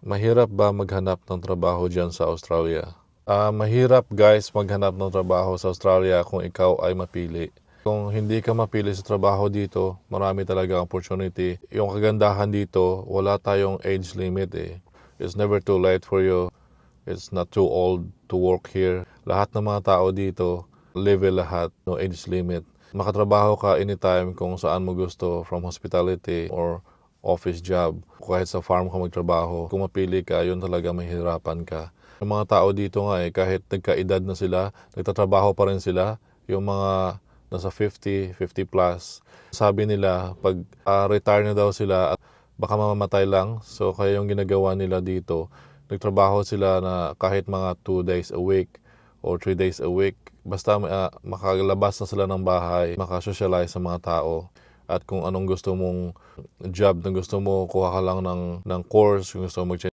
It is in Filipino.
Mahirap ba maghanap ng trabaho dyan sa Australia? Ah, mahirap guys maghanap ng trabaho sa Australia kung ikaw ay mapili. Kung hindi ka mapili sa trabaho dito, marami talaga opportunity. Yung kagandahan dito, wala tayong age limit eh. It's never too late for you. It's not too old to work here. Lahat ng mga tao dito, level lahat, no age limit. Makatrabaho ka anytime kung saan mo gusto, from hospitality or office job. Kahit sa farm ka magtrabaho, kung mapili ka, yun talaga mahirapan ka. Yung mga tao dito nga eh, kahit nagkaedad na sila, nagtatrabaho pa rin sila. Yung mga nasa 50, 50 plus. Sabi nila, pag ah, retire na daw sila, baka mamamatay lang. So, kaya yung ginagawa nila dito, nagtrabaho sila na kahit mga 2 days a week or 3 days a week. Basta ah, makalabas na sila ng bahay, makasocialize sa mga tao. At kung anong gusto mong job na gusto mo, kuha ka lang ng, ng course, kung gusto mo mag